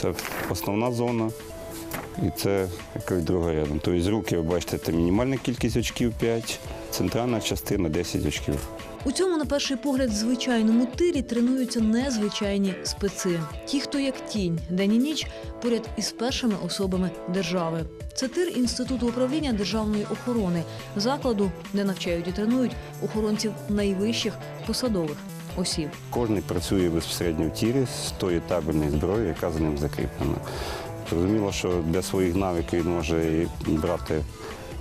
Це основна зона і це якась друга рядом. Тобто з руки ви бачите, це мінімальна кількість очків 5, центральна частина 10 очків. У цьому, на перший погляд, звичайному тирі тренуються незвичайні специ. Ті, хто як тінь, день і ніч поряд із першими особами держави. Це тир інституту управління державної охорони, закладу, де навчають і тренують охоронців найвищих посадових осіб. Кожен працює безпосередньо в тірі з тої табельної зброї, яка за ним закріплена. Зрозуміло, що для своїх навиків він може брати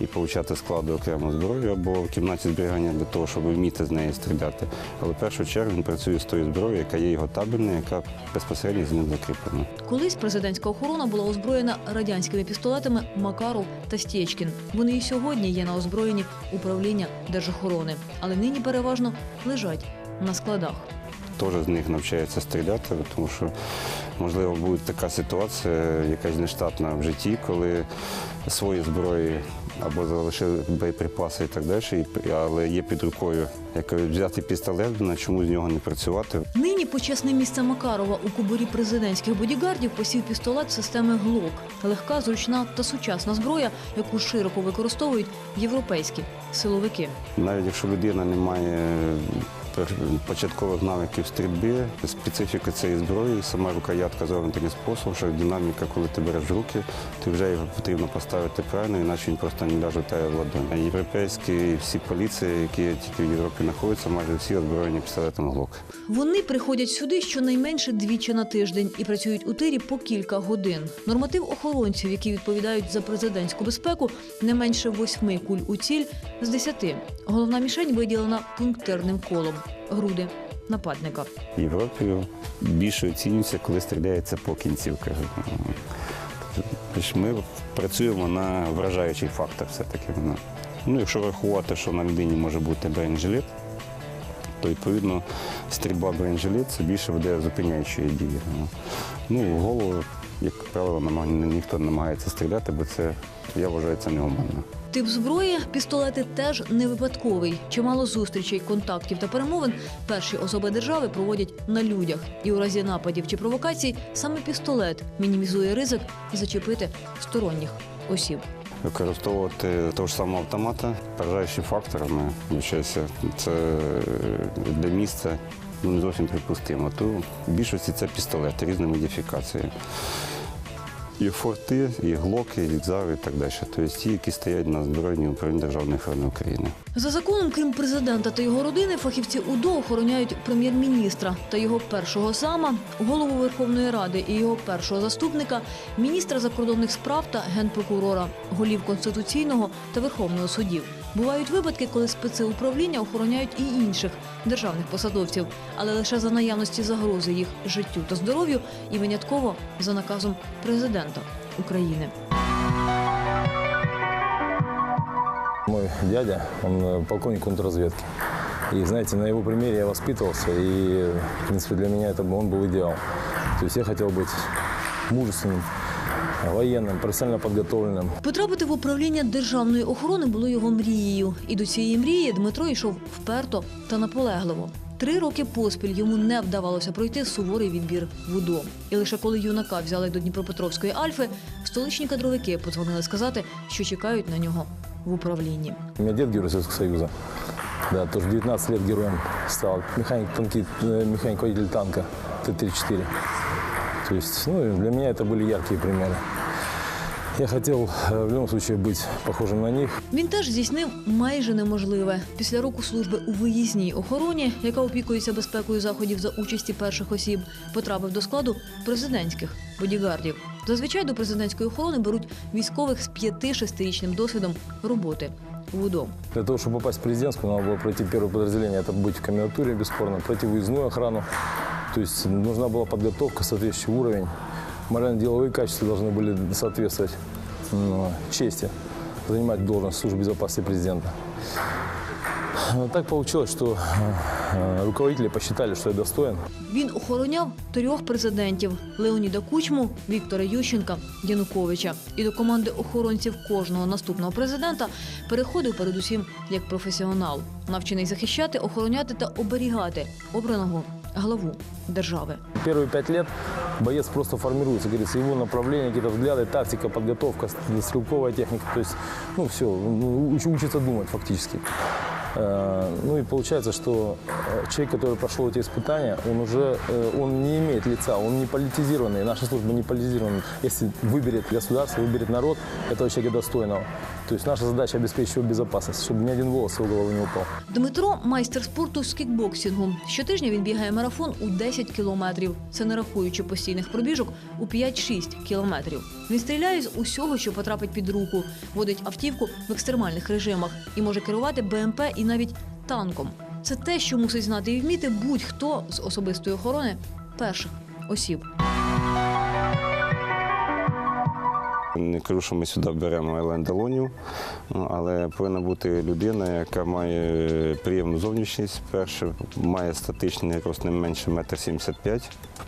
і получати складу окрему зброю або в кімнаті зберігання для того, щоб вміти з неї стріляти. Але в першу чергу він працює з тою зброєю, яка є його табельною, яка безпосередньо з ним закріплена. Колись президентська охорона була озброєна радянськими пістолетами Макаров та Стєчкін. Вони і сьогодні є на озброєнні управління держохорони, але нині переважно лежать на складах. Теж з них навчається стріляти, тому що можливо буде така ситуація, якась нештатна в житті, коли свої зброї або залишили боєприпаси і так далі, але є під рукою як взяти пістолет, на чому з нього не працювати. Нині почесне місце Макарова у кубурі президентських бодігардів посів пістолет системи ГЛОК. Легка, зручна та сучасна зброя, яку широко використовують європейські силовики. Навіть якщо людина не має початкових навиків стрільби, специфіка цієї зброї, сама рукоятка зроблена таким способом, що динаміка, коли ти береш в руки, ти вже його потрібно поставити правильно, іначе він просто не ляже в в ладонь. Європейські всі поліції, які тільки в Європі знаходяться, майже всі озброєні пістолетом ГЛОК. Вони приходять сюди щонайменше двічі на тиждень і працюють у тирі по кілька годин. Норматив охоронців, які відповідають за президентську безпеку, не менше восьми куль у ціль з десяти. Головна мішень виділена пунктирним колом груди нападника. В Європі більше оцінюється, коли стріляється по кінцівках. Тобто Ми працюємо на вражаючий фактор все-таки. Ну, якщо рахувати, що на людині може бути бронежилет, то відповідно стрільба бронежилет це більше веде зупиняючої дії. Ну, голову, як правило, ніхто не намагається стріляти, бо це, я вважаю, це неумовно. Тип зброї пістолети теж не випадковий. Чимало зустрічей, контактів та перемовин перші особи держави проводять на людях. І у разі нападів чи провокацій саме пістолет мінімізує ризик зачепити сторонніх осіб. Використовувати того ж самого автомата поражаючими факторами, це для місця ну, не зовсім припустимо. То в більшості це пістолети різної модифікації. І форти, і глоки, і лікзари, і так далі. Тобто ті, які стоять на збройній управлінні Державної охорони України. За законом, крім президента та його родини, фахівці УДО охороняють прем'єр-міністра та його першого зама, голову Верховної Ради і його першого заступника, міністра закордонних справ та генпрокурора, голів конституційного та верховного судів. Бувають випадки, коли специ управління охороняють і інших державних посадовців, але лише за наявності загрози їх життю та здоров'ю і винятково за наказом президента України. Мой дядя, он э, полковник контрразведки. И, знаете, на его примере я воспитывался, и, в принципе, для меня это был- он был идеал. То есть я хотел быть мужественным, военным, профессионально подготовленным. Потрапити в управління державної охорони було його мрією. І до цієї мрії Дмитро йшов вперто та наполегливо. Три роки поспіль йому не вдавалося пройти суворий відбір в УДО. І лише коли юнака взяли до Дніпропетровської Альфи, столичні кадровики подзвонили сказати, що чекають на нього в управлінні. У меня дед Герой Советского Союза. Да, тоже 19 лет героем стал. Механик, танки, э, механик-водитель танка Т-34. То есть, ну, и для меня это были яркие примеры. Я хотел э, в любом случае быть похожим на них. Він теж здійснив майже неможливе. Після року служби у виїзній охороні, яка опікується безпекою заходів за участі перших осіб, потрапив до складу президентських бодігардів. Зазвичай до президентської охорони беруть військових з 5-6-річним досвідом роботи в УДО. Для того, чтобы попасть в президентскую, надо было пройти первое подразделение, это быть в комендатуре, бесспорно, пройти выездную охрану. То есть нужна была подготовка, соответствующий уровень. Морально-деловые качества должны были соответствовать м, чести занимать должность службы безопасности президента. Но так получилось, что э, руководители посчитали, что я достоин. Він охороняв трьох президентів: Леоніда Кучму, Віктора Ющенка, Януковича. І до команди охоронців кожного наступного президента переходив передусім як професіонал, навчений захищати, охороняти та оберігати обраного главу держави. Первые пять лет боец просто формируется, говорится, его направление, какие-то взгляды, тактика, подготовка, стрелковая техника. То есть, ну, все, учится думать фактически. Э, Ну и получается, что э, человек, который прошел эти испытания, он уже э, он не имеет лица, он не политизированный, наша служба не политизирована. Если выберет государство, выберет народ этого человека достойного, то наша задача обеспечить его безопасность, чтобы ни один волос его головы не упал. Дмитро майстер спорту з кікбоксингу. Щотижня він бігає марафон у 10 кілометрів. Це не рахуючи постійних пробіжок у 5-6 кілометрів. Він стріляє з усього, що потрапить під руку, водить автівку в екстремальних режимах і може керувати БМП і навіть танком. Це те, що мусить знати і вміти будь-хто з особистої охорони перших осіб. Не кажу, що ми сюди беремо Елен Делонів, ну, але повинна бути людина, яка має приємну зовнішність. Перше, має статичний рост не менше 1,75 м.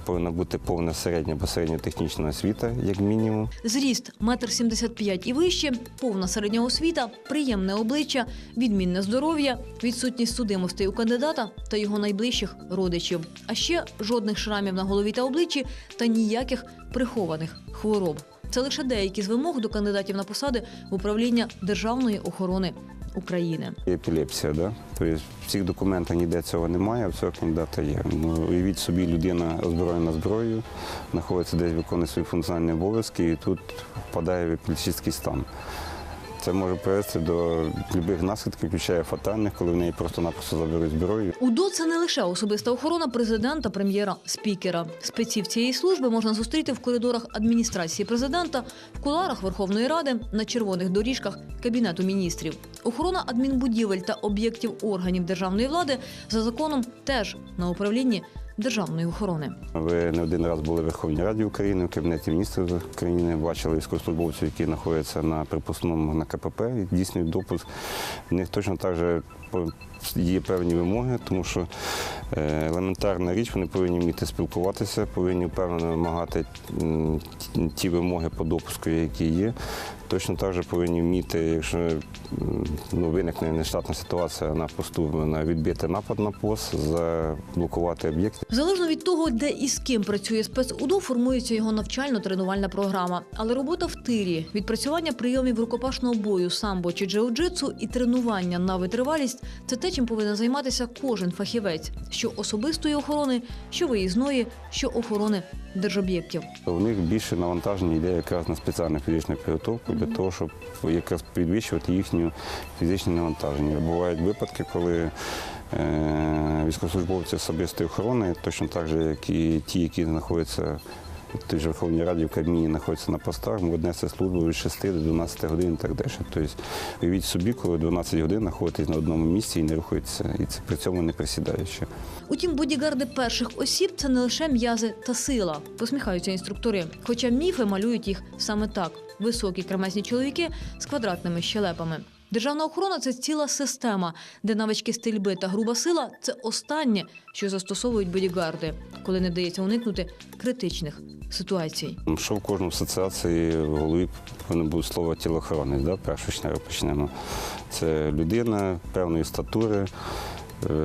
Повинна бути повна середня або середньотехнічна освіта, як мінімум. Зріст – метр сімдесят п'ять і вище, повна середня освіта, приємне обличчя, відмінне здоров'я, відсутність судимостей у кандидата та його найближчих родичів. А ще жодних шрамів на голові та обличчі та ніяких прихованих хвороб. Це лише деякі з вимог до кандидатів на посади в управління Державної охорони України. Епілепсія, да? Тобто в цих документах ніде цього немає, а цього кандидата є. Ну, уявіть собі, людина озброєна зброєю, знаходиться десь виконує свої функціональні обов'язки і тут впадає в епілепсійський стан. Це може привести до будь-яких наслідків, включає фатальних, коли в неї просто-напросто заберуть зброю. УДО – це не лише особиста охорона президента, прем'єра, спікера. Спеців цієї служби можна зустріти в коридорах адміністрації президента, в куларах Верховної Ради, на червоних доріжках Кабінету міністрів. Охорона адмінбудівель та об'єктів органів державної влади за законом теж на управлінні державної охорони. Ви не один раз були в Верховній Раді України, в Кабінеті міністрів України, бачили військовослужбовців, які знаходяться на припускному на КПП здійснюють допуск. В них точно так же є певні вимоги, тому що е, елементарна річ, вони повинні вміти спілкуватися, повинні впевнено вимагати ті- вимоги по допуску, які є. Точно так же повинні вміти, якщо ну, виникне нештатна ситуація на посту, на відбити напад на пост, заблокувати об'єкт. Залежно від того, де і з ким працює спецудо, формується його навчально-тренувальна програма. Але робота в тирі, відпрацювання прийомів рукопашного бою, самбо чи джиу-джитсу і тренування на витривалість це те, чим повинен займатися кожен фахівець, що особистої охорони, що виїзної, що охорони держоб'єктів. У них більше навантаження йде якраз на спеціальну фізичну підготовку для того, щоб якраз підвищувати їхню фізичне навантаження. Бувають випадки, коли е, військовослужбовці особистої охорони, точно так же, як і ті, які знаходяться в тій же Верховній Раді в Кабміні знаходяться на постах, можуть нести службу від 6 до 12 годин і так далі. Тобто уявіть собі, коли 12 годин знаходитесь на одному місці і не рухаєтеся, і це при цьому не присідаючи. Утім, бодігарди перших осіб це не лише м'язи та сила, посміхаються інструктори. Хоча міфи малюють їх саме так: високі кремезні чоловіки з квадратними щелепами. Державна охорона це ціла система, де навички стрільби та груба сила це останнє, що застосовують бодігарди, коли не дається уникнути критичних ситуацій. Що в кожному асоціації в голові повинно бути слово тілохоронець, да? першу чергу почнемо. Це людина певної статури,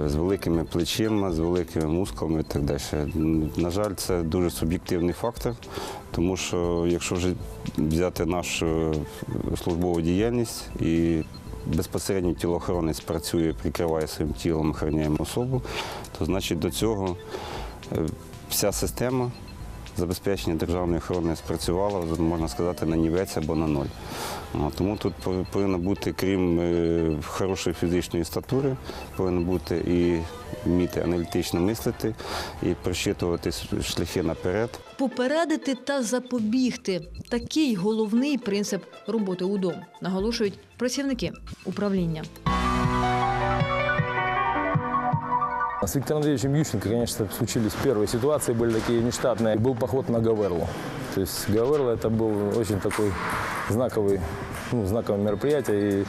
з великими плечима, з великими мускулами і так далі. На жаль, це дуже суб'єктивний фактор, тому що якщо вже взяти нашу е, службову діяльність і безпосередньо тілоохоронець працює, прикриває своїм тілом, охороняємо особу, то значить до цього е, вся система забезпечення державної охорони спрацювало, можна сказати, на нівець або на ноль. Тому тут пов- повинно бути, крім е, хорошої фізичної статури, повинно бути і вміти аналітично мислити, і просчитувати шляхи наперед. Попередити та запобігти такий головний принцип роботи УДО, наголошують працівники управління. С Виктором Андреевичем Ющенко, конечно, случились первые ситуации, были такие нештатные. Был поход на Гаверлу. То есть Гаверло это был очень такой знаковый, ну, знаковое мероприятие. И,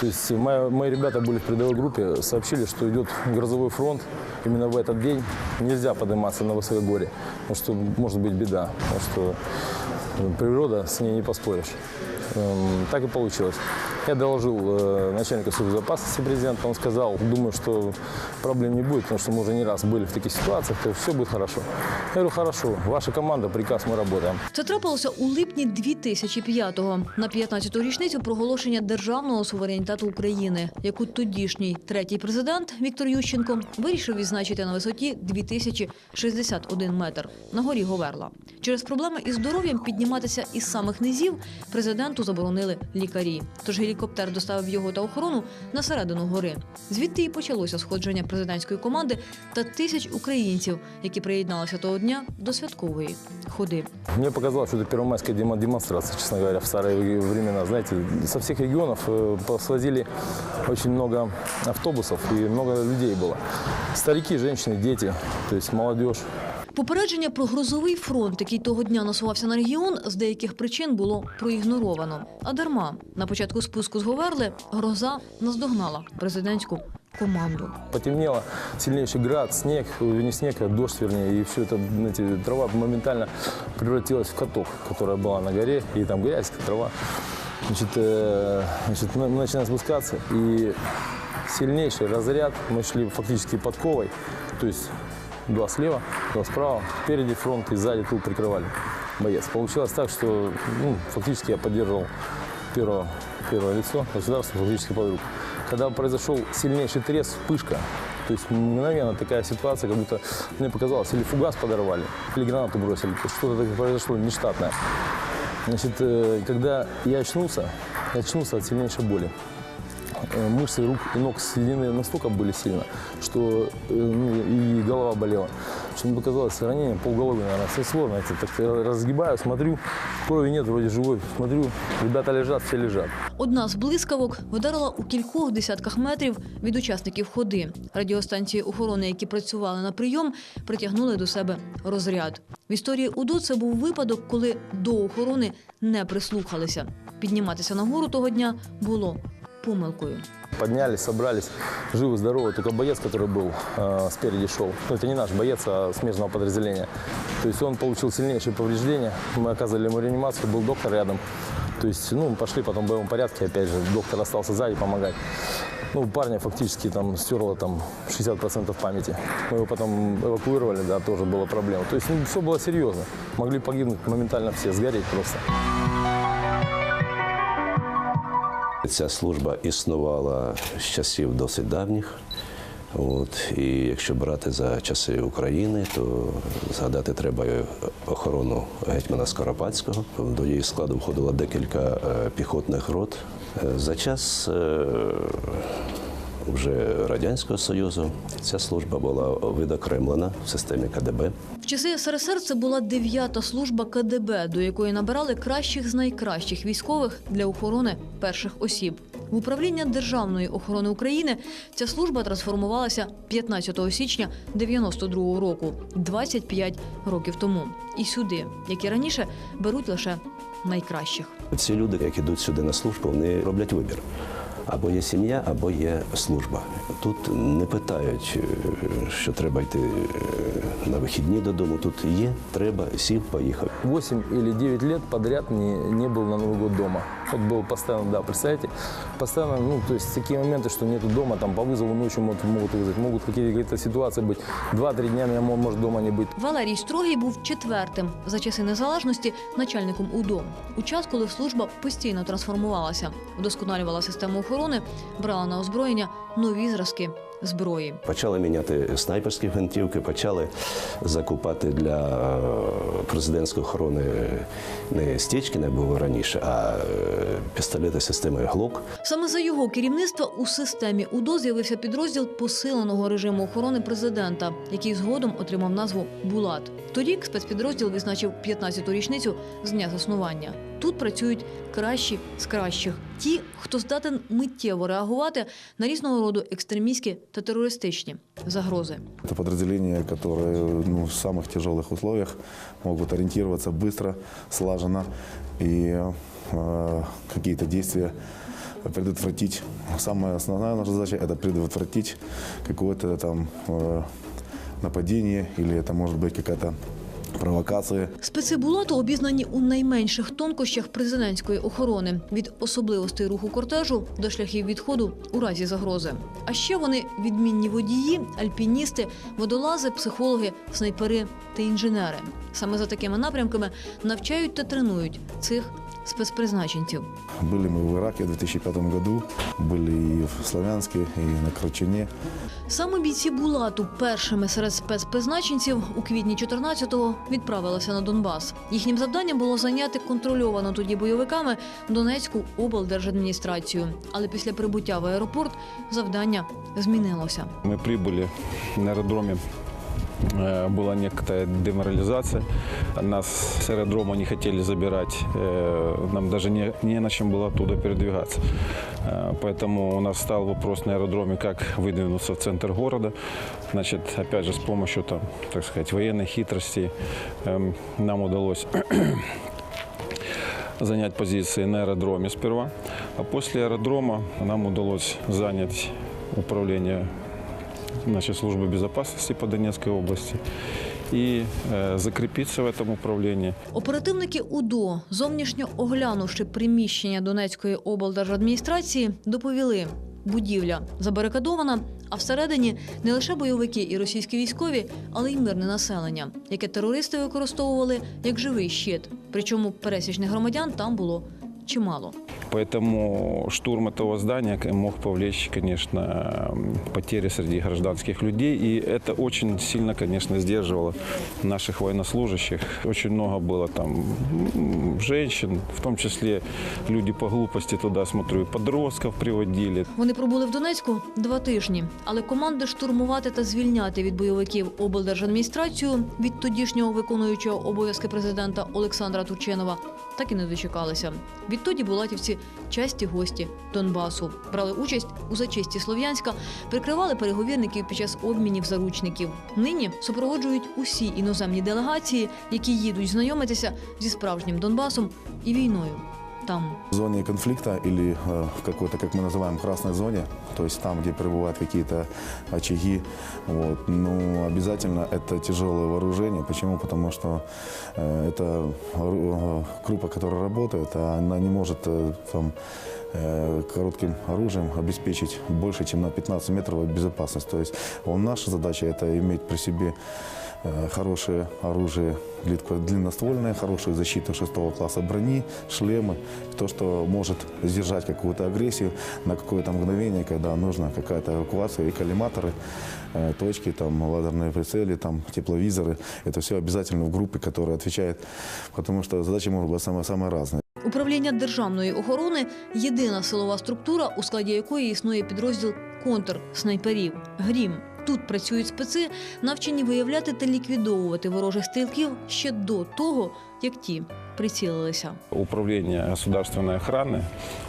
то есть мои, мои ребята были в передовой группе, сообщили, что идет грозовой фронт. Именно в этот день нельзя подниматься на высокогорье, потому что может быть беда, потому что э, природа, с ней не поспоришь. Эм, Так и получилось. Я доложил э, начальнику службы безопасности президента, он сказал, думаю, что проблем не будет, потому что мы уже не раз были в таких ситуациях, то все будет хорошо. Я говорю, хорошо, ваша команда, приказ, мы работаем. Це трапилося у липні 2005-го, на 15-ту річницю проголошення державного суверенітету України, яку тодішній третій президент Віктор Ющенко вирішив відзначити на висоті 2061 метр на горі Говерла. Через проблеми із здоров'ям підніматися із самих низів президенту заборонили лікарі. Тож гелікоптер доставив його та охорону на середину гори. Звідти і почалося сходження президентської команди та тисяч українців, які приєдналися того дня до святкової ходи. Мне показалось, что это первомайская демо- демонстрация, честно говоря, в старые времена. Знаете, со всех регионов э, посвозили очень много автобусов и много людей было. Старики, женщины, дети, то есть молодежь. Попередження про грозовий фронт, який того дня насувався на регіон, з деяких причин було проігноровано. А дарма на початку спуску з Говерли гроза наздогнала президентську команду. Потемнело, сильнейший град, снег, э, не снег, а дождь, вернее, и все это, знаете, трава моментально превратилась в каток, которая была на горе, и там грязь, трава. Значит, э, значит мы мы начинаем спускаться, и сильнейший разряд, мы шли фактически подковой, то есть два слева, два справа, впереди фронт и сзади тут прикрывали боец. Получилось так, что ну, фактически я поддерживал первое, первое лицо государства фактически под руку. Когда произошел сильнейший треск, вспышка, то есть мгновенно такая ситуация, как будто мне показалось, или фугас подорвали, или гранату бросили, что-то такое произошло нештатное. Значит, э, когда я очнулся, я очнулся от сильнейшей боли. Э, Мышцы рук и ног сведены настолько были сильно, что э, ну, и голова болела. Что мне показалось, ранение полголовы, наверное, снесло, знаете, так я разгибаю, смотрю, крови нет, вроде живой, смотрю, ребята лежат, все лежат. Одна з блискавок вдарила у кількох десятках метрів від учасників ходи. Радіостанції охорони, які працювали на прийом, притягнули до себе розряд. В історії УДО це був випадок, коли до охорони не прислухалися. Підніматися на гору того дня було помилкою. Поднялись, собрались, живы, здоровы. Только боец, который был э, спереди шел, ну это не наш боец, а смежного подразделения. То есть он получил сильнейшие повреждения. Мы оказывали ему реанимацию, был доктор рядом. То есть, ну, пошли потом в боевом порядке, опять же, доктор остался сзади помогать. Ну, парня фактически там стерло там 60% памяти. Мы его потом эвакуировали, да, тоже была проблема. То есть, ну, все было серьезно. Могли погибнуть моментально все, сгореть просто. Ця служба існувала з часів досить давніх. От, і якщо брати за часи України, то згадати треба охорону гетьмана Скоропадського. До її складу входило декілька е, піхотних рот. Е, За час е, вже Радянського Союзу ця служба була відокремлена в системі КДБ. В часи СРСР це була дев'ята служба КДБ, до якої набирали кращих з найкращих військових для охорони перших осіб. В управління Державної охорони України ця служба трансформувалася 15 січня 92 року, 25 років тому. І сюди, як і раніше, беруть лише найкращих. Ці люди, які йдуть сюди на службу, вони роблять вибір. Або є сім'я, або є служба. Тут не питають, е, що треба йти е, на вихідні додому. Тут є, треба, сів, поїхав. 8 или 9 лет подряд не, не был на Новый год дома. Вот был постоянно, да, представляете, постоянно, ну, то есть такие моменты, что нету дома, там по вызову ночью могут, могут вызвать, могут какие-то ситуации быть. Два-три дня меня мо- может дома не быть. Валерій Строгий був четвертим за часи незалежності начальником УДО. У час, коли служба постійно трансформувалася, вдосконалювала систему охорони, брала на озброєння нові зразки зброї. Почали міняти снайперські гвинтівки, почали закупати для е, президентської охорони не стічки, не було раніше, а е, пістолети системи ГЛОК. Саме за його керівництва у системі УДО з'явився підрозділ посиленого режиму охорони президента, який згодом отримав назву Булат. Торік спецпідрозділ відзначив 15-ту річницю з дня заснування Тут працюють кращі з кращих, ті, хто здатен миттєво реагувати на різного роду екстремістські та терористичні загрози. Это подразделения, которые ну, в самых тяжелых условиях могут ориентироваться быстро, слаженно и э, какие-то действия предотвратить. Самая основная наша задача – это предотвратить какое-то там э, нападение или это может быть какая-то провокации. Специбулату обізнані у найменших тонкощах президентської охорони від особливостей руху кортежу до шляхів відходу у разі загрози. А ще вони відмінні водії, альпіністи, водолази, психологи, снайпери та інженери. Саме за такими напрямками навчають та тренують цих спецпризначенців. Были мы в Ираке в 2005 году, были и в Славянске, и на Кручине. Саме бійці Булату першими серед спецпризначенців у квітні 14-го відправилися на Донбас. Їхнім завданням було зайняти контрольовану тоді бойовиками Донецьку облдержадміністрацію. Але після прибуття в аеропорт завдання змінилося. Мы прибыли на аэродроме. э, Была некая деморализация. Нас с аэродрома не хотели забирать. э, Нам даже не, не на чем было оттуда передвигаться. Э, Поэтому у нас стал вопрос на аэродроме, как выдвинуться в центр города. Значит, опять же, с помощью, там, так сказать, военной хитрости эм, нам удалось занять позиции на аэродроме сперва, а после аэродрома нам удалось занять управление значит, службы безопасности по Донецкой области и э, закрепиться в этом управлении. Оперативники УДО, зовнішньо оглянувши приміщення Донецької облдержадміністрації, доповіли. Будівля забарикадована, а всередині не лише бойовики і російські військові, але й мирне населення, яке терористи використовували як живий щит. Причому пересічних громадян там було чимало. Поэтому штурм этого здания мог повлечь, конечно, м, потери среди гражданских людей. И это очень сильно, конечно, сдерживало наших военнослужащих. Очень много было там м, женщин, в том числе люди по глупости туда, смотрю, и подростков приводили. Вони пробули в Донецьку два тижні, але команди штурмувати та звільняти від бойовиків облдержадміністрацію від тодішнього виконуючого обов'язки президента Олександра Турчинова так і не дочекалися. Відтоді булатівці часті гості Донбасу брали участь у зачисті Слов'янська, прикривали переговірників під час обмінів заручників. Нині супроводжують усі іноземні делегації, які їдуть знайомитися зі справжнім Донбасом і війною там. В зоне конфликта или э, в какой-то, как мы называем, красной зоне, то есть там, где пребывают какие-то очаги, вот, ну, обязательно это тяжелое вооружение. Почему? Потому что э, это э, группа, которая работает, а она не может там, коротким оружием обеспечить больше, чем на 15 метров безопасность. То есть он, наша задача это иметь при себе хорошее оружие длитко- длинноствольное, хорошую защиту шестого класса брони, шлемы, то, что может сдержать какую-то агрессию на какое-то мгновение, когда нужна какая-то эвакуация, и коллиматоры, э, точки, там, лазерные прицели, там, тепловизоры. Это все обязательно в группе, которая отвечает, потому что задачи могут быть самые, самые разные. Управління державної охорони єдина силова структура, у складі якої існує підрозділ контрснайперів Грім. Тут працюють специ, навчені виявляти та ліквідовувати ворожих стрілків ще до того, як ті прицілилися. Управление государственной охраны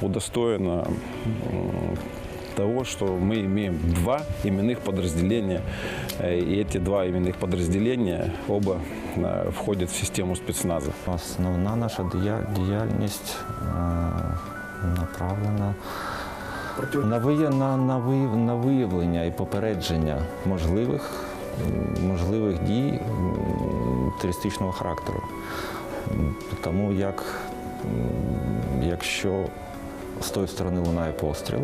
удостоено м, того, что мы имеем два именных подразделения. Э, И эти два именных подразделения оба э, входят в систему спецназа. Основна наша дія- діяльність е, направлена на, на, виявлення і попередження можливих, можливих дій туристичного характеру. Тому як якщо з тої сторони лунає постріл,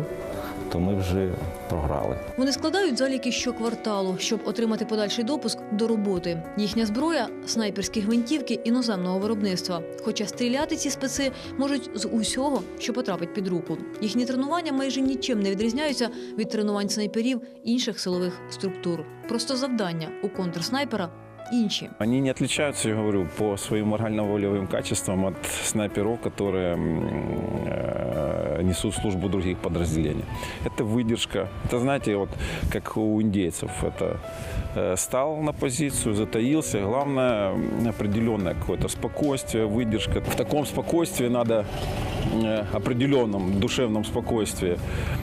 то ми вже програли. Вони складають заліки щокварталу, щоб отримати подальший допуск до роботи. Їхня зброя снайперські гвинтівки іноземного виробництва. Хоча стріляти ці специ можуть з усього, що потрапить під руку. Їхні тренування майже нічим не відрізняються від тренувань снайперів інших силових структур. Просто завдання у контрснайпера інші. Они не отличаются, я говорю, по своим морально-волевым качествам от снайперов, которые м, э, несут службу других подразделений. Это выдержка. Это, знаете, вот как у индейцев. Это э, стал на позицию, затаился. Главное, м, определенное какое-то спокойствие, выдержка. В таком спокойствии надо э, определенном душевном спокойствии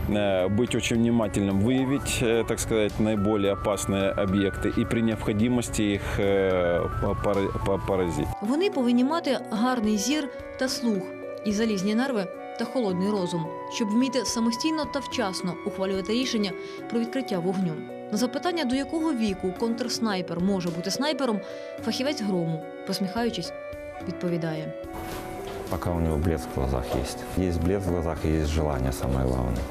э, быть очень внимательным, выявить, э, так сказать, наиболее опасные объекты и при необходимости их э, пора- по- поразить. Вони повинні мати гарний зір та слух, і залізні нерви та холодний розум, щоб вміти самостійно та вчасно ухвалювати рішення про відкриття вогню. На запитання, до якого віку контрснайпер може бути снайпером, фахівець грому, посміхаючись, відповідає. Пока у него блеск в глазах есть. Есть блеск в глазах и есть желание, самое главное.